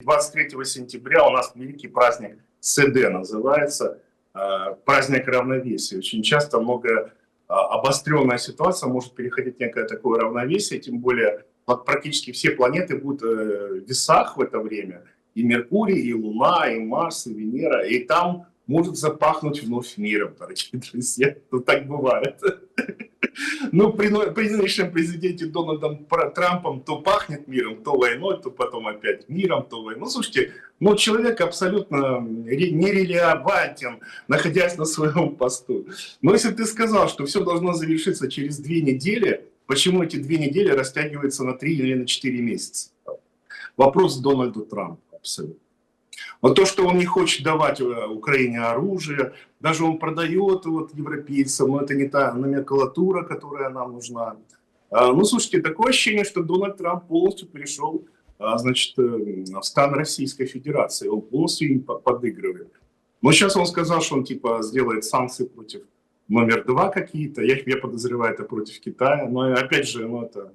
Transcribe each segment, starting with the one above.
23 сентября у нас великий праздник СД называется, э, праздник равновесия. Очень часто много обостренная ситуация может переходить в некое такое равновесие, тем более практически все планеты будут в весах в это время. И Меркурий, и Луна, и Марс, и Венера. И там может запахнуть вновь миром, дорогие друзья. Ну, так бывает. Ну, при, при нынешнем президенте Дональдом Трампом то пахнет миром, то войной, то потом опять миром, то войной. Ну, слушайте, ну, человек абсолютно нерелевантен, находясь на своем посту. Но если ты сказал, что все должно завершиться через две недели, почему эти две недели растягиваются на три или на четыре месяца? Вопрос Дональду Трампу абсолютно. Вот то, что он не хочет давать э, Украине оружие, даже он продает вот европейцам, но это не та номенклатура, которая нам нужна. А, ну, слушайте, такое ощущение, что Дональд Трамп полностью перешел а, значит, э, в стан Российской Федерации. Он полностью им подыгрывает. Но сейчас он сказал, что он типа сделает санкции против номер два какие-то. Я, я подозреваю, это против Китая. Но опять же, ну это...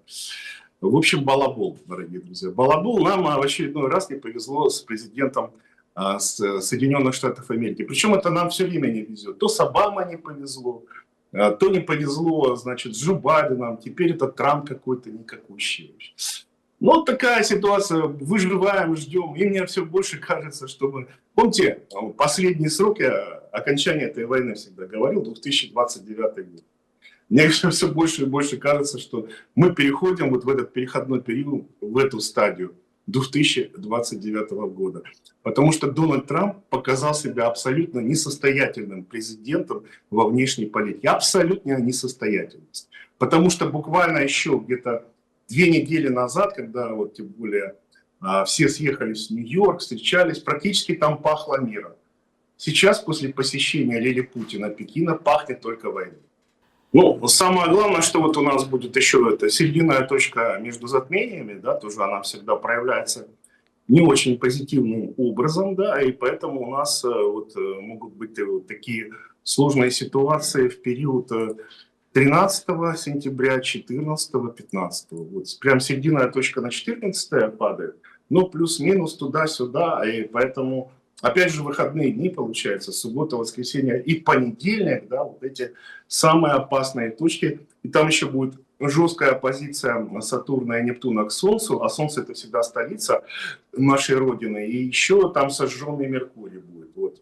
В общем, балабол, дорогие друзья. Балабол нам в очередной раз не повезло с президентом а, Соединенных Штатов Америки. Причем это нам все время не везет. То с Обамой не повезло, а, то не повезло, значит, с Джо Байденом, теперь это Трамп какой-то никакущий. Ну, вот такая ситуация, выживаем, ждем, и мне все больше кажется, что мы... Помните, последний срок я окончания этой войны всегда говорил, 2029 год. Мне все больше и больше кажется, что мы переходим вот в этот переходной период, в эту стадию. 2029 года. Потому что Дональд Трамп показал себя абсолютно несостоятельным президентом во внешней политике. Абсолютно несостоятельность. Потому что буквально еще где-то две недели назад, когда вот тем более а, все съехались в Нью-Йорк, встречались, практически там пахло миром. Сейчас после посещения Лили Путина Пекина пахнет только войной. Ну, самое главное, что вот у нас будет еще это серединная точка между затмениями, да, тоже она всегда проявляется не очень позитивным образом, да, и поэтому у нас э, вот э, могут быть вот такие сложные ситуации в период 13 э, сентября, 14, 15. Вот прям серединная точка на 14 падает, но плюс-минус туда-сюда, и поэтому Опять же, выходные дни, получается, суббота, воскресенье и понедельник, да, вот эти самые опасные точки. И там еще будет жесткая оппозиция Сатурна и Нептуна к Солнцу, а Солнце это всегда столица нашей Родины. И еще там сожженный Меркурий будет. Вот.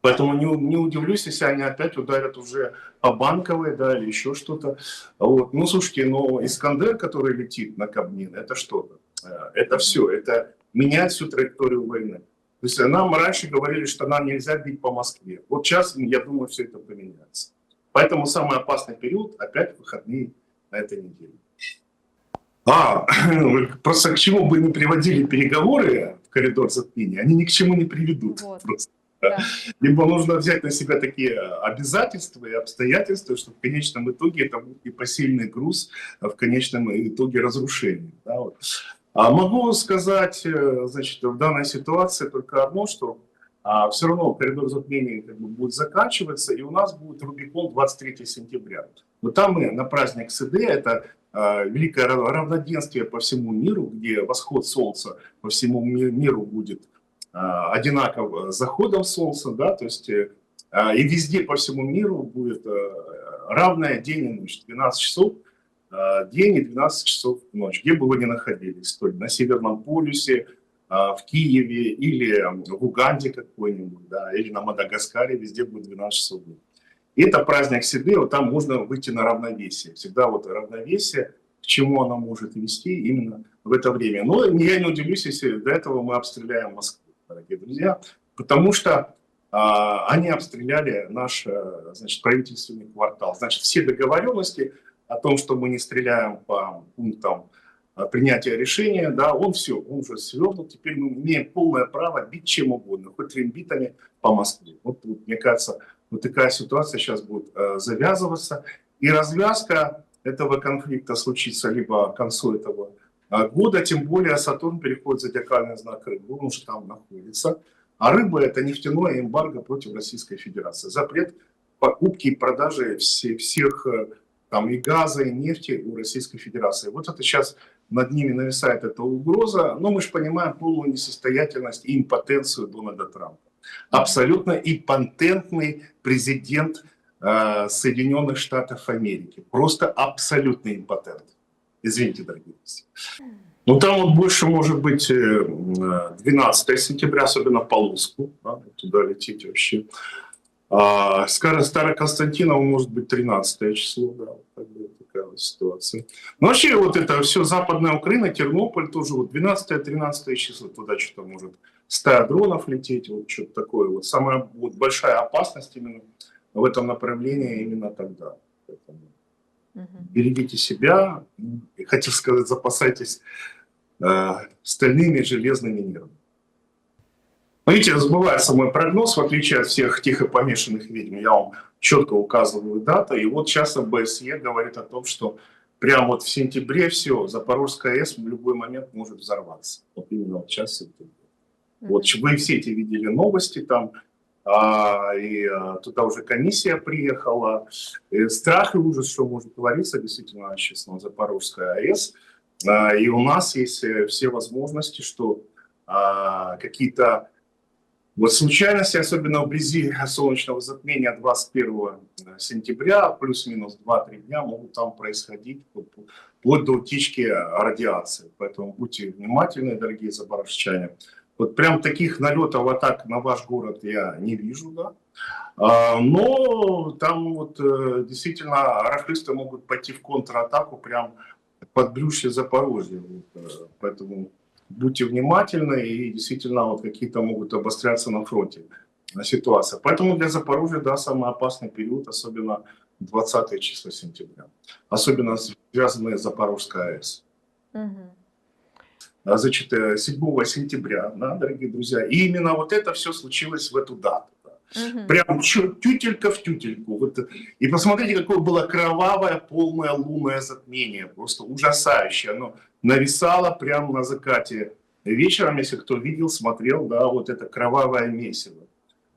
Поэтому не, не удивлюсь, если они опять ударят уже по банковой, да, или еще что-то. Вот. Ну, слушайте, но Искандер, который летит на Кабмин, это что-то. Э, это все, это меняет всю траекторию войны. То есть нам раньше говорили, что нам нельзя бить по Москве. Вот сейчас, я думаю, все это поменяется. Поэтому самый опасный период опять выходные на этой неделе. А, просто к чему бы не приводили переговоры в коридор затмения, они ни к чему не приведут. Вот. Просто. Да. Либо нужно взять на себя такие обязательства и обстоятельства, что в конечном итоге это будет непосильный груз, а в конечном итоге разрушение. Да, вот. А могу сказать, э, значит, в данной ситуации только одно, что а, все равно коридор затмения как бы, будет заканчиваться, и у нас будет Рубикон 23 сентября. Вот там мы на праздник СД, это а, великое равноденствие по всему миру, где восход Солнца по всему миру будет а, одинаков с заходом Солнца, да, то есть а, и везде по всему миру будет а, равное день и ночь, 12 часов – Э, день и 12 часов ночь, где бы вы ни находились, то на Северном полюсе, э, в Киеве или в Уганде какой-нибудь, да, или на Мадагаскаре, везде будет 12 часов дня. И это праздник Сиды, вот там можно выйти на равновесие. Всегда вот равновесие, к чему оно может вести именно в это время. Но я не удивлюсь, если до этого мы обстреляем Москву, дорогие друзья, потому что а, они обстреляли наш значит, правительственный квартал. Значит, все договоренности о том, что мы не стреляем по пунктам а, принятия решения, да, он все, он уже свернул, теперь мы имеем полное право бить чем угодно, хоть трембитами по Москве. Вот, вот мне кажется, вот такая ситуация сейчас будет э, завязываться, и развязка этого конфликта случится либо к концу этого э, года, тем более Сатурн переходит в зодиакальный знак рыбы, он уже там находится, а рыба это нефтяное эмбарго против Российской Федерации, запрет покупки и продажи все, всех э, там и газа, и нефти у Российской Федерации. Вот это сейчас над ними нависает эта угроза, но мы же понимаем полную несостоятельность и импотенцию Дональда Трампа. Абсолютно импотентный президент э, Соединенных Штатов Америки. Просто абсолютный импотент. Извините, дорогие друзья. Ну, там вот больше может быть 12 сентября, особенно по Луску, да, туда лететь вообще. А, Староконстантинов может быть 13 число, да, вот такая вот ситуация. Но вообще вот это все западная Украина, Тернополь тоже вот 12-13 число, туда что-то может стая дронов лететь, вот что-то такое. Вот самая вот большая опасность именно в этом направлении именно тогда. Поэтому берегите себя, хотел сказать, запасайтесь э, стальными железными нервами. Видите, сбывается мой прогноз, в отличие от всех тихо помешанных ведьм. Я вам четко указываю дату. И вот сейчас ОБСЕ говорит о том, что прямо вот в сентябре все, Запорожская АЭС в любой момент может взорваться. Вот именно вот сейчас сентября. Mm-hmm. Вот вы все эти видели новости там, а, и а, туда уже комиссия приехала. И страх и ужас, что может твориться действительно сейчас на Запорожской АЭС. А, и у нас есть э, все возможности, что а, какие-то вот случайности, особенно вблизи солнечного затмения 21 сентября, плюс-минус 2-3 дня, могут там происходить вплоть до утечки радиации. Поэтому будьте внимательны, дорогие запорожчане. Вот прям таких налетов атак на ваш город я не вижу, да. А, но там вот э, действительно рахлисты могут пойти в контратаку прям под брюшье Запорожья. Э, поэтому будьте внимательны, и действительно вот какие-то могут обостряться на фронте ситуация. Поэтому для Запорожья, да, самый опасный период, особенно 20 числа сентября. Особенно связанные с Запорожской АЭС. Угу. Значит, 7 э, сентября, да, дорогие друзья. И именно вот это все случилось в эту дату. Угу. Прям тютелька в тютельку. Вот. И посмотрите, какое было кровавое, полное лунное затмение. Просто ужасающее. Оно нависало прямо на закате вечером, если кто видел, смотрел, да, вот это кровавое месиво.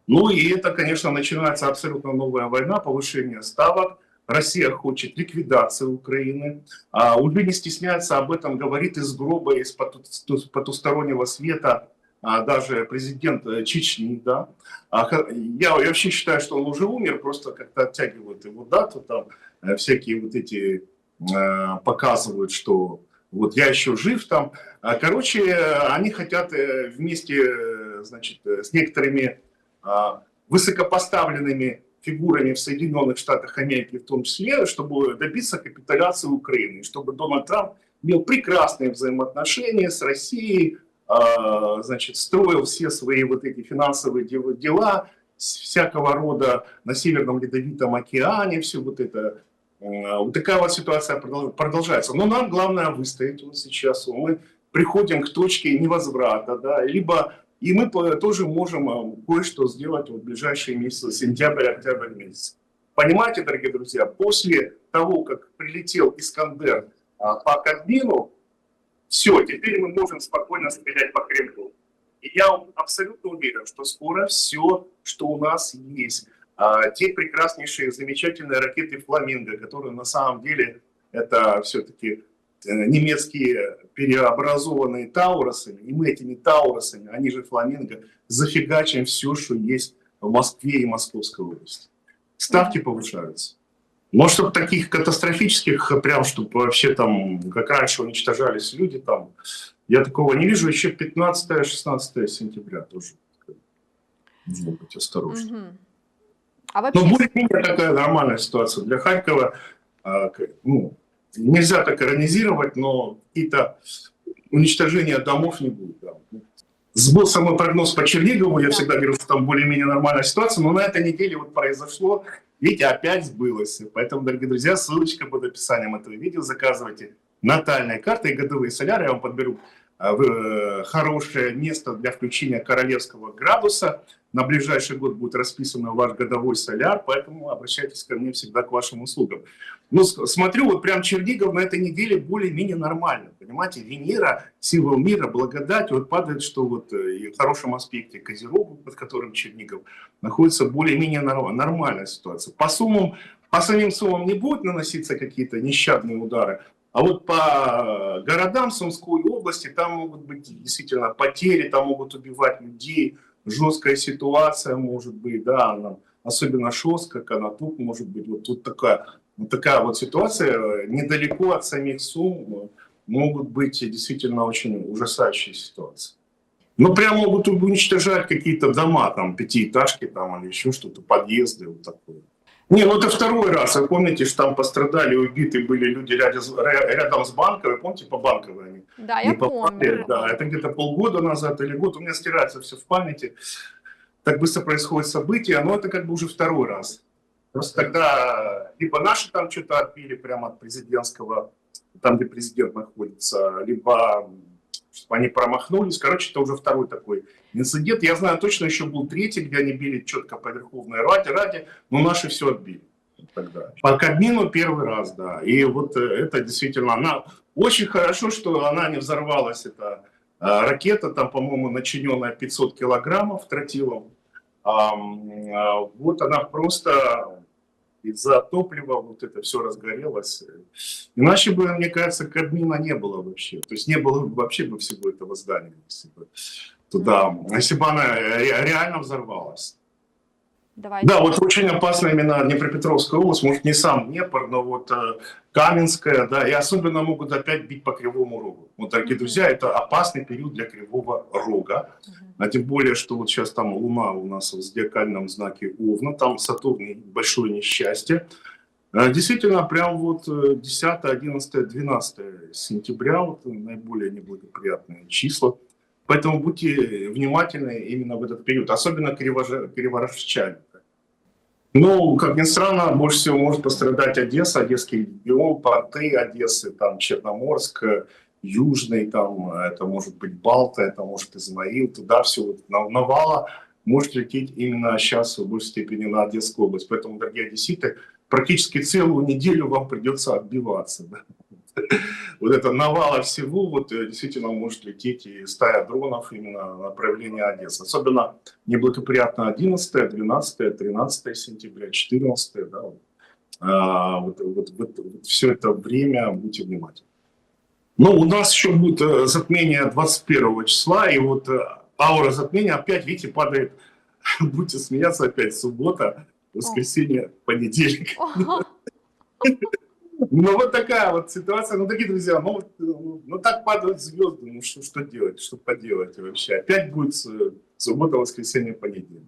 Ну и это, конечно, начинается абсолютно новая война, повышение ставок. Россия хочет ликвидации Украины, а уже не стесняется об этом, говорит из гроба, из потустороннего света даже президент э, Чечни, да. А я вообще считаю, что он уже умер, просто как-то оттягивают его дату, там э, всякие вот эти э, показывают, что вот я еще жив там. А, короче, они хотят вместе, значит, с некоторыми а, высокопоставленными фигурами в Соединенных Штатах Америки в том числе, чтобы добиться капитуляции Украины, чтобы Дональд Трамп имел прекрасные взаимоотношения с Россией, а, значит, строил все свои вот эти финансовые дела всякого рода на Северном Ледовитом океане, все вот это. А, вот такая вот ситуация продолжается. Но нам главное выстоять вот сейчас. Мы приходим к точке невозврата, да, либо и мы тоже можем а, кое-что сделать в ближайшие месяцы, сентябрь, октябрь месяц. Понимаете, дорогие друзья, после того, как прилетел Искандер по Кадмину, все, теперь мы можем спокойно стрелять по Кремлю. И я абсолютно уверен, что скоро все, что у нас есть, а, те прекраснейшие, замечательные ракеты «Фламинго», которые на самом деле это все-таки э, немецкие переобразованные тауросами, и мы этими тауросами, они же «Фламинго», зафигачим все, что есть в Москве и Московской области. Ставки повышаются. Но чтобы таких катастрофических, прям, чтобы вообще там, как раньше уничтожались люди там, я такого не вижу. Еще 15-16 сентября тоже нужно быть осторожным. Угу. А вообще... Но более-менее такая нормальная ситуация для Харькова. А, ну, нельзя так иронизировать, но какие-то уничтожения домов не будет. Да. Сбылся мой прогноз по Чернигову, я всегда говорю, что там более-менее нормальная ситуация, но на этой неделе вот произошло, видите, опять сбылось. Поэтому, дорогие друзья, ссылочка под описанием этого видео, заказывайте натальные карты и годовые соляры, я вам подберу хорошее место для включения королевского градуса, на ближайший год будет расписан ваш годовой соляр, поэтому обращайтесь ко мне всегда к вашим услугам. Ну, смотрю, вот прям Чернигов на этой неделе более-менее нормально, понимаете, Венера, символ мира, благодать, вот падает, что вот э, и в хорошем аспекте Козерогу, под которым Чернигов находится более-менее нормальная ситуация. По суммам, по самим суммам не будут наноситься какие-то нещадные удары, А вот по городам Сумской области там могут быть действительно потери, там могут убивать людей, жесткая ситуация может быть, да, она особенно жесткая, Конотоп может быть. Вот тут такая, вот такая вот ситуация, э, недалеко от самих Сум э, могут быть действительно очень ужасающие ситуации. Ну, прям могут уничтожать какие-то дома, там, пятиэтажки там, или еще что-то, подъезды, вот такое. Не, ну это второй раз. Вы помните, что там пострадали, убиты были люди рядом, с- банковой. Помните, по банковой они Да, я помню. Да, это где-то полгода назад или год. У меня стирается все в памяти. Так быстро происходят события, но это как бы уже второй раз. Просто тогда либо наши там что-то отбили прямо от президентского, там, где президент находится, либо чтобы они промахнулись. Короче, это уже второй такой инцидент. Я знаю точно, еще был третий, где они били четко по Верховной Раде, Раде но наши все отбили тогда. По Кабмину первый раз, да. И вот э, это действительно, она очень хорошо, что она не взорвалась, эта а, ракета, там, по-моему, начиненная 500 килограммов тротилом. А, вот она просто из-за топлива вот это все разгорелось. Иначе бы, мне кажется, Кабмина не было вообще. То есть не было бы вообще бы всего этого здания, если бы туда, если бы она ре- реально взорвалась. Давайте. Да, вот очень опасно именно Днепропетровская область, может не сам Днепр, но вот э, Каменская, да, и особенно могут опять бить по Кривому Рогу. Вот, дорогие друзья, это опасный период для Кривого Рога, Мгм. а тем более, что вот сейчас там Луна у нас в зодиакальном знаке Овна, там Сатурн большое несчастье. Э, Действительно, прям вот э, 10, 11, 12 сентября вот наиболее неблагоприятные числа. Поэтому будьте внимательны именно в этот период, особенно криворож- криворожчане. Ну, как ни странно, больше всего может пострадать Одесса, Одесский регион, порты Одессы, там Черноморск, Южный, там это может быть Балта, это может Измаил, туда все вот на- навала может лететь именно сейчас в большей степени на Одесскую область. Поэтому, дорогие одесситы, практически целую неделю вам придется отбиваться. да. Вот это навала всего, вот э, действительно может лететь и стая дронов именно на направление Одессы. Особенно неблагоприятно 11, 12, 13 сентября, 14, да, вот. А, вот, вот, вот, вот все это время будьте внимательны. Ну, у нас еще будет э, затмение 21 числа, и вот э, аура затмения опять, видите, падает, будете смеяться опять, суббота, воскресенье, понедельник. Ну, вот такая вот ситуация. Ну, дорогие друзья, ну, э, ну так падают звезды, ну что, что делать, что поделать вообще? Опять будет э, суббота, воскресенье, понедельник.